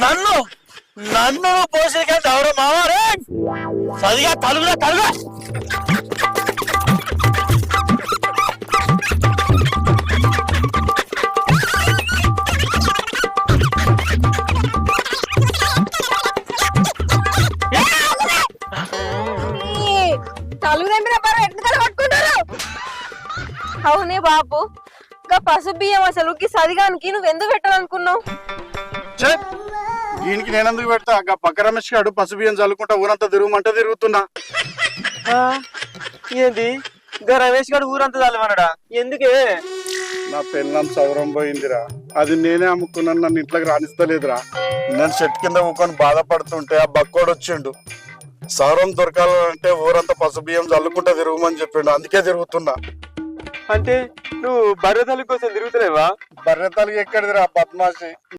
నన్ను నన్ను పోషక ఎవరు మావారే సరిగా తలుగురా తలుగా అవునే బాబు ఇంకా పసుపు బియ్యం అసలు ఈ సదిగానికి నువ్వు ఎందుకు పెట్టాలనుకున్నావు? ఛే! దీనికి నేనెందుకు పెడతా? పక్క రమేష్ గాడు పసుపు బియ్యం చల్లుకుంటా ఊరంతా తిరుగుమంటే తిరుగుతున్నా. ఏంది? రమేష్ గారు ఊరంతా చల్లమన్నాడా? ఎందుకే? నా పెళ్ళం సౌరం పోయిందిరా. అది నేనే అమ్ముకున్నాను నన్ను ఇంట్లోకి రాణిస్తలేదురా నేను చెట్టు కింద ఊకొని బాధపడుతుంటే ఆ బక్కోడు వచ్చిండు. సౌరం దొరకాలంటే ఊరంతా పసుపు బియ్యం చల్లుకుంటా తిరుగుమని చెప్పిండు అందుకే తిరుగుతున్నా. అంటే నువ్వు బర్రె తల్లి కోసం తిరుగుతలేవా? బర్రెతలకి ఎక్కడిదిరా బద్మాషి?